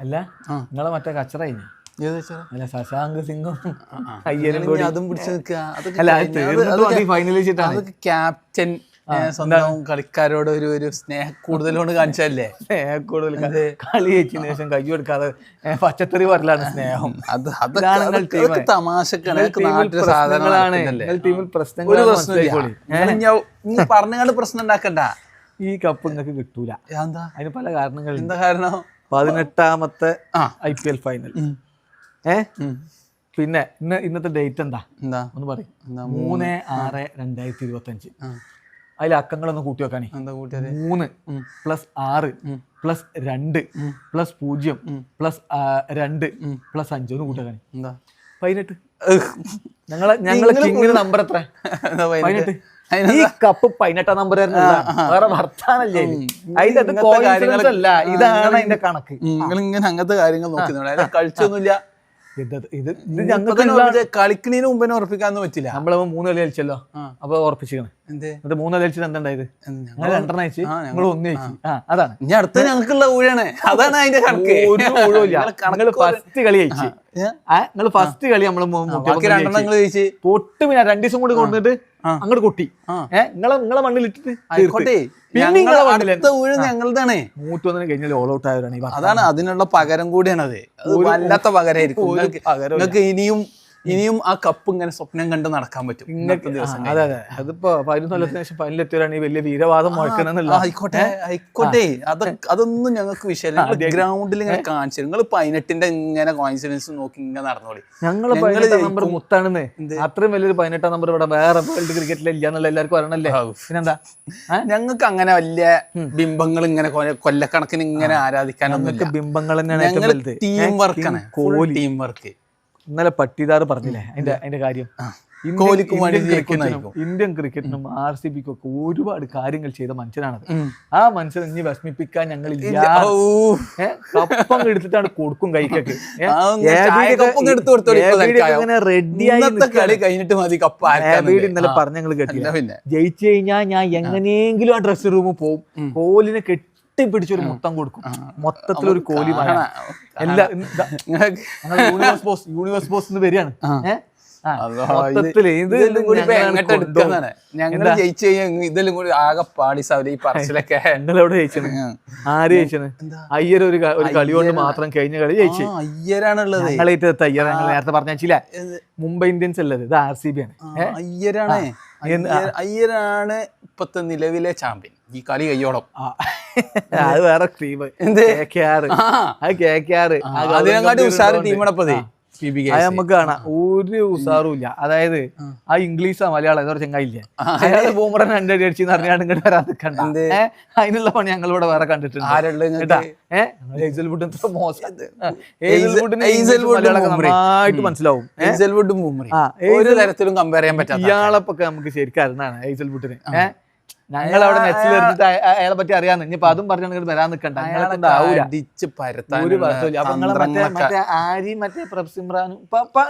അല്ല നിങ്ങളെ മറ്റേ കച്ചറ കഴിഞ്ഞു അല്ല ശശാങ്ക് സിംഗും അയ്യരും കൂടി. അതും പിടിച്ചു നിൽക്കുക. അതൊക്കെ അതൊക്കെ- ക്യാപ്റ്റൻ സ്വന്തം കളിക്കാരോട് ഒരു ഒരു സ്നേഹ കൂടുതലോണ്ട് കാണിച്ചല്ലേ സ്നേഹ കൂടുതൽ കളി ജയിച്ചതിന് ശേഷം കൈ കൊടുക്കാതെ പച്ചത്തറി പറലാണ് സ്നേഹം. അത് അതൊക്കെ തമാശക്കാണ്. ടീമിൽ പ്രശ്നങ്ങൾ പറഞ്ഞാണ്ട് പ്രശ്നം ഉണ്ടാക്കണ്ട. ഈ കപ്പ് നിങ്ങൾക്ക് കിട്ടൂല. എന്താ? അതിന് പല കാരണങ്ങളുണ്ട്. എന്താ കാരണം? പതിനെട്ടാമത്തെ. I P L final. ഏ? പിന്നെ ഇന്ന് ഇന്നത്തെ ഡേറ്റ് എന്താ? എന്താ? ഒന്ന് പറയും. മൂന്ന്? ആറ് രണ്ടായിരത്തി ഇരുപത്തി അഞ്ച് അതിൽ അക്കങ്ങളൊന്ന് കൂട്ടി വെക്കാനേ. മൂന്ന് പ്ലസ് ആറ് പ്ലസ് രണ്ട് പ്ലസ് പൂജ്യം പ്ലസ് രണ്ട് പ്ലസ് അഞ്ച് ഒന്ന് കൂട്ടി വെക്കാനേ. പതിനെട്ട്. ഞങ്ങളെ ഞങ്ങളെ കിങ്ങിന് നമ്പർ എത്ര? പതിനെട്ട്? ഈ കപ്പ് പതിനെട്ടാം നമ്പർ വേറെ വർത്താനല്ലേ. അതിന്റെ അത് കാര്യങ്ങളല്ല അല്ല. ഇതാണ് അതിന്റെ കണക്ക്. നിങ്ങൾ ഇങ്ങനെ അങ്ങനത്തെ കാര്യങ്ങൾ നോക്കി കഴിച്ചൊന്നുമില്ല കളിച്ചൊന്നുമില്ല ഇത് ഞങ്ങൾക്ക് കളിക്കുന്നതിന് മുമ്പേ ഉറപ്പിക്കാന്ന് പറ്റില്ല. നമ്മൾ മൂന്ന് കളി കളിച്ചല്ലോ. അപ്പൊ ഉറപ്പിച്ചിരിക്കണം. എന്തേ? എന്നിട്ട് മൂന്ന് കളി കളിച്ചിട്ട് എന്തായത് ഞങ്ങൾ രണ്ടെണ്ണം അയച്ച് ഞങ്ങൾ ഒന്ന് അയച്ചു. അതാണ്. ഇനി അടുത്ത ഞങ്ങൾക്കുള്ള ഊഴാണ്. അതാണ് അതിന്റെ കണക്ക്. ഒരു ഊഴമില്ല ഫസ്റ്റ് കളി അയച്ച്? നിങ്ങൾ ഫസ്റ്റ് കളി നമ്മൾ രണ്ടെണ്ണം നിങ്ങൾ പൊട്ട് പിന്നെ രണ്ടു ദിവസം കൂടി കൊണ്ടിട്ട് അങ്ങോട്ട് കൊട്ടി. ഏഹ് നിങ്ങളെ നിങ്ങളെ മണ്ണിൽ അടുത്ത കഴിഞ്ഞാൽ ഓൾ ഔട്ട് ആയവരാണ് അതാണ് അതിനുള്ള പകരം കൂടിയാണ് അത് വല്ലാത്ത പകരമായിരിക്കും ഒരു നിങ്ങൾക്ക് ഇനിയും ഇനിയും ആ കപ്പ് ഇങ്ങനെ സ്വപ്നം കണ്ട് നടക്കാൻ പറ്റും ഇന്നത്തെ ദിവസം അതെ അതെ. അതിപ്പോ പതിനൊന്ന് കൊല്ലത്തിന് ശേഷം ഫൈനലെത്തിയവരാണ് ഈ വലിയ വീരവാദം മുഴക്കണമെന്നില്ല. ആയിക്കോട്ടെ ആയിക്കോട്ടെ. അത് അതൊന്നും ഞങ്ങൾക്ക് വിഷയമല്ല. ഗ്രൗണ്ടിൽ ഇങ്ങനെ കാണിച്ചു നിങ്ങൾ പതിനെട്ടിന്റെ ഇങ്ങനെ കോയിൻസിഡൻസ് നോക്കി ഇങ്ങനെ നടന്നോളി. ഞങ്ങൾ പതിനെട്ടാം നമ്പർ മുത്താണെന്ന് അത്രയും വലിയൊരു പതിനെട്ടാം നമ്പർ ഇവിടെ വേറെ വേൾഡ് ക്രിക്കറ്റിൽ ഇല്ല എന്നുള്ള എല്ലാവർക്കും അറിയണല്ലേ? പിന്നെന്താ? ഞങ്ങൾക്ക് അങ്ങനെ വലിയ ബിംബങ്ങൾ ഇങ്ങനെ കൊല- കൊല്ലക്കണക്കിന് ഇങ്ങനെ ആരാധിക്കാനൊന്നും ബിംബങ്ങൾ തന്നെയാണ് ടീം വർക്കാണ് ടീം വർക്ക് ഇന്നലെ പട്ടിദാർ പറഞ്ഞില്ലേ അതിന്റെ അതിന്റെ കാര്യം? ഇന്ത്യൻ- ക്രിക്കറ്റിനും ആർ സി ബിക്കും ഒക്കെ ഒരുപാട് കാര്യങ്ങൾ ചെയ്ത മനുഷ്യനാണത്. ആ മനുഷ്യൻ ഇനി വിഷമിപ്പിക്കാൻ ഞങ്ങൾ കപ്പം എടുത്തിട്ടാണ് കൊടുക്കും കൈക്കൊക്കെ. ഇന്നലെ പറഞ്ഞ ഞങ്ങൾ കേട്ടില്ല? ജയിച്ചു കഴിഞ്ഞാൽ ഞാൻ എങ്ങനെയെങ്കിലും ആ ഡ്രസ്സിംഗ് റൂമിൽ പോകും കോലിനെ കെട്ടിപ്പിടിച്ചൊരു മൊത്തം കൊടുക്കും. മൊത്തത്തിൽ ഒരു കോലി എല്ലാ യൂണിവേഴ്സ് ബോസ് യൂണിവേഴ്സ് ബോസ് എന്ന് വരികയാണ്. ഞങ്ങൾ ജയിച്ചു കഴിഞ്ഞാൽ ഇതെല്ലാം കൂടി ആകെ പാടി സൗലി ഈ പറച്ചിലൊക്കെ. നിങ്ങൾ എവിടെ ജയിച്ചത് ആര് ജയിച്ചത്? അയ്യർ ഒരു ഒരു കളി കൊണ്ട് മാത്രം കഴിഞ്ഞ കളി ജയിച്ചു. അയ്യരാണുള്ളത്. ഞങ്ങളേറ്റ് തയ്യാറ ഞങ്ങൾ നേരത്തെ പറഞ്ഞില്ല മുംബൈ ഇന്ത്യൻസ് അല്ലത് ഇത് ആർ സി ബി ആണ്. അയ്യരാണ്. അയ്യർ- അയ്യരാണ് ഇപ്പത്തെ നിലവിലെ ചാമ്പ്യൻ ഈ കളി കയ്യോളം. അത് വേറെ ടീം അതിനെക്കാട്ടി പി ബി അത് നമുക്ക് കാണാം. ഒരു ഉസാറും ഇല്ല. അതായത് ആ. ഇംഗ്ലീഷാ മലയാളം ഏതോ ചെങ്ങായില്ലേ? അയാൾ ബൂമറൻ രണ്ടടി അടിച്ചു പറഞ്ഞാൽ ഇങ്ങോട്ട് വരാതെ കണ്ട അതിനുള്ള പണി ഞങ്ങൾ ഇവിടെ വേറെ കണ്ടിട്ടുണ്ട്. നന്നായിട്ട് മനസ്സിലാവും. ഒരു തരത്തിലും കമ്പയർ ചെയ്യാൻ പറ്റാത്ത ഇയാളെപ്പൊക്കെ നമുക്ക് ശരിക്കും അറിഞ്ഞാണ് ഹേസൽവുഡിന് ഏഹ് ഞങ്ങൾ അവിടെ അയ- അയ- അയാളെ പറ്റി അറിയാന്ന്. ഇനിയിപ്പോ അതും പറഞ്ഞു നിങ്ങൾ വരാൻ നിൽക്കണ്ട അടിച്ച് പരത്താൻ ഒരു വർഷമില്ല അപ്പൊ നിങ്ങളെ മറ്റേ മറ്റേ പ്രസിമ്രാനും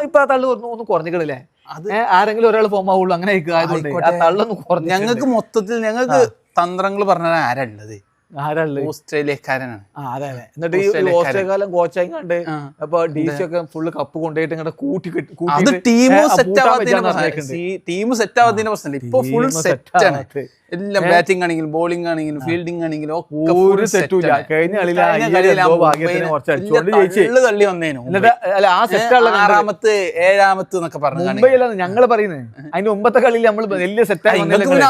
ഇപ്പൊ തള്ളു ഒന്ന് ഒന്ന് അത് ആരെങ്കിലും ഒരാൾ ഫോം ആവുള്ളൂ. അങ്ങനെ തള്ളൊന്ന് കുറഞ്ഞു ഞങ്ങൾക്ക് മൊത്തത്തിൽ ഞങ്ങൾക്ക് തന്ത്രങ്ങൾ പറഞ്ഞാൽ ആരാ ഉള്ളത്? ഓസ്ട്രേലിയക്കാരനാണ്. ആ അതെ അതെ. എന്നിട്ട് ഈ ഓസ്ട്രേലിയക്കാരൻ. കോച്ചായി കണ്ട് അപ്പൊ ഡി സി ഒക്കെ ഫുള്ള് കപ്പ് കൊണ്ടുപോയിട്ട് കൂട്ടി അത് ടീം സെറ്റ് ആവാത്തതിന്റെ ടീം സെറ്റ് ആവാത്തതിന്റെ പ്രശ്നമില്ല ഇപ്പൊ ഫുൾ സെറ്റ് ആണ്. എല്ലാം ബാറ്റിംഗ് ആണെങ്കിലും ബോളിംഗ് ആണെങ്കിലും ഫീൽഡിംഗ് ആണെങ്കിലും ഒരു സെറ്റും ഇല്ല കഴിഞ്ഞ വന്നേനു അല്ല ആ സെറ്റ് ആറാമത്തെ ഏഴാമത്തെ എന്നൊക്കെ പറഞ്ഞു ഞങ്ങൾ പറയുന്നത്. അതിന്റെ മുമ്പത്തെ കളിയിൽ നമ്മൾ വലിയ സെറ്റ്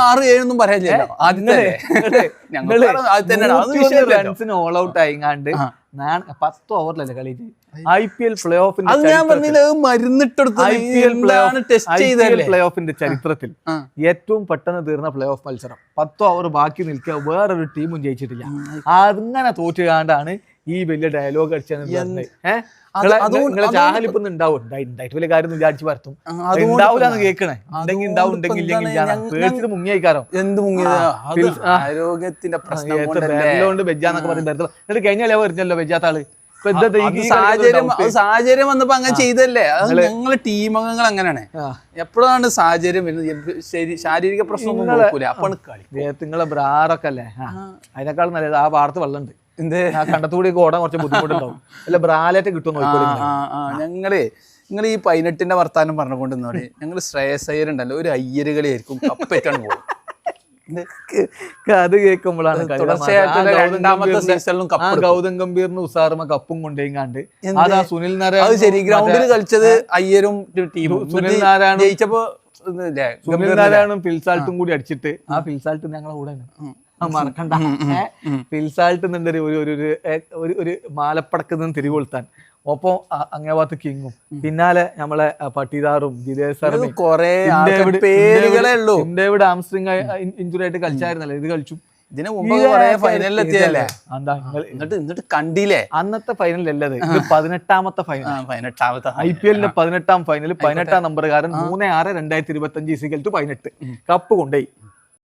ആറ് ഏഴൊന്നും പറയാനില്ലല്ലോ ആദ്യത്തെ ഞങ്ങൾ റൺസിന് ഓൾ ഔട്ട് ആയിങ്ങാണ്ട് പത്ത് ഓവറിലല്ലേ കളി ഐ പി എൽ പ്ലേ ഓഫിന്റെ ഞാൻ പറഞ്ഞില്ല മരുന്നിട്ടെടുത്ത് ഐ പി എൽ പ്ലേ ഓഫിന്റെ ചരിത്രത്തിൽ ഏറ്റവും പെട്ടെന്ന് തീർന്ന പ്ലേ ഓഫ് മത്സരം. പത്തോ ഓവർ ബാക്കി നിൽക്കുക വേറൊരു ടീമും ജയിച്ചിട്ടില്ല. അങ്ങനെ തോറ്റുകാണ്ടാണ് ഈ വലിയ ഡയലോഗ് ഉണ്ടാവും ഉണ്ടായി- ഉണ്ടായിട്ട് വലിയ കാര്യം വിചാരിച്ചു പരത്തും. കേൾക്കണേ ഉണ്ടെങ്കിൽ ഉണ്ടാവും ഉണ്ടെങ്കിൽ ഇല്ലെങ്കിൽ എന്ത്. ആരോഗ്യത്തിന്റെ പ്രശ്നം എത്ര കൊണ്ടല്ലേ? ബെല്ലോണ്ട് ബെജ്ജാന്നൊക്കെ പറയും ബെർത്തല. എന്നിട്ട് കഴിഞ്ഞ കളി എറിഞ്ഞല്ലോ ആൾ ഇപ്പൊ എന്താ ഇത് ഈ അത് കളി സാഹചര്യം സാഹചര്യം വന്നപ്പോ അങ്ങനെ ചെയ്തല്ലേ? അത് ഞങ്ങളെ ടീം അംഗങ്ങൾ അങ്ങനെയാണ് എപ്പോഴാണ് സാഹചര്യം വരുന്നത്? എപ്പ- ശരി- ശാരീരിക പ്രശ്നമൊന്നും നോക്കൂല. അപ്പൊ കളി. നിങ്ങളെ ബ്രാറൊക്കെ അല്ലേ. അതിനേക്കാൾ നല്ലത് ആ പാടത്ത് വെള്ളമുണ്ട്. കണ്ടത്തുകൂടി ഓടാൻ കുറച്ച് ബുദ്ധിമുട്ടുണ്ടാവും. അല്ല ബ്രാലറ്റ് കിട്ടും ഞങ്ങളെ നിങ്ങൾ ഈ പതിനെട്ടിന്റെ വർത്താനം പറഞ്ഞുകൊണ്ടിരുന്നോടെ ഞങ്ങൾ ശ്രേയസ് അയ്യർ ഉണ്ടല്ലോ ഒരു അയ്യര് കളിയായിരിക്കും കപ്പേറ്റാണ് പോകും അത് കേൾക്കുമ്പോഴാണ് രണ്ടാമത്തെ സീസണിലും ഗൗതം ഗംഭീറിന് ഉസാറുമ കപ്പും കൊണ്ടേങ്ങാണ്ട്? അതാ സുനിൽ നാരായണ അത് ശരി ഗ്രൗണ്ടിൽ കളിച്ചത് അയ്യരും ടീമും. സുനിൽ നാരായണ ജയിച്ചപ്പോ സുനിൽ നാരായണും ഫിൽസാൾട്ടും കൂടി അടിച്ചിട്ട് ആ ഫിൽസാൾട്ട് ഞങ്ങളെ കൂടെ മറക്കണ്ട. ഏ? ഫിൽസാൾട്ട് എന്നുണ്ട് ഒരു ഒരു ഒരു ഒരു മാലപ്പടക്കിൽ നിന്ന് തിരികൊളുത്താൻ. ഒപ്പം അ- ഭാഗത്ത് കിങ്ങും. പിന്നാലെ നമ്മളെ പട്ടിദാറും ജിതേഷ് ശർമ്മയും കൊറേ പേരുകളേ ഉള്ളൂ. ഇന്ത്യയുടെ ആംസ്ട്രിങ് ഇഞ്ചുറി ആയിട്ട് കളിച്ചായിരുന്നല്ലോ. ഇത് കളിച്ചു. ഇതിനു മുമ്പ് കൊറേ ഫൈനലിൽ എത്തിയതല്ലേ? എന്താ നിങ്ങൾ എന്നിട്ട് എന്നിട്ട് കണ്ടില്ലേ? അന്നത്തെ ഫൈനൽ അല്ലത്. ഇത് പതിനെട്ടാമത്തെ ഫൈനൽ പതിനെട്ടാമത്തെ ഐ പി എല്ലിന്റെ പതിനെട്ടാം ഫൈനൽ പതിനെട്ടാം നമ്പറുകാരൻ മൂന്ന് ആറ് രണ്ടായിരത്തി ഇരുപത്തി അഞ്ച് ഇസിക്കൽ ടു പതിനെട്ട്. കപ്പ് കൊണ്ടുപോയി.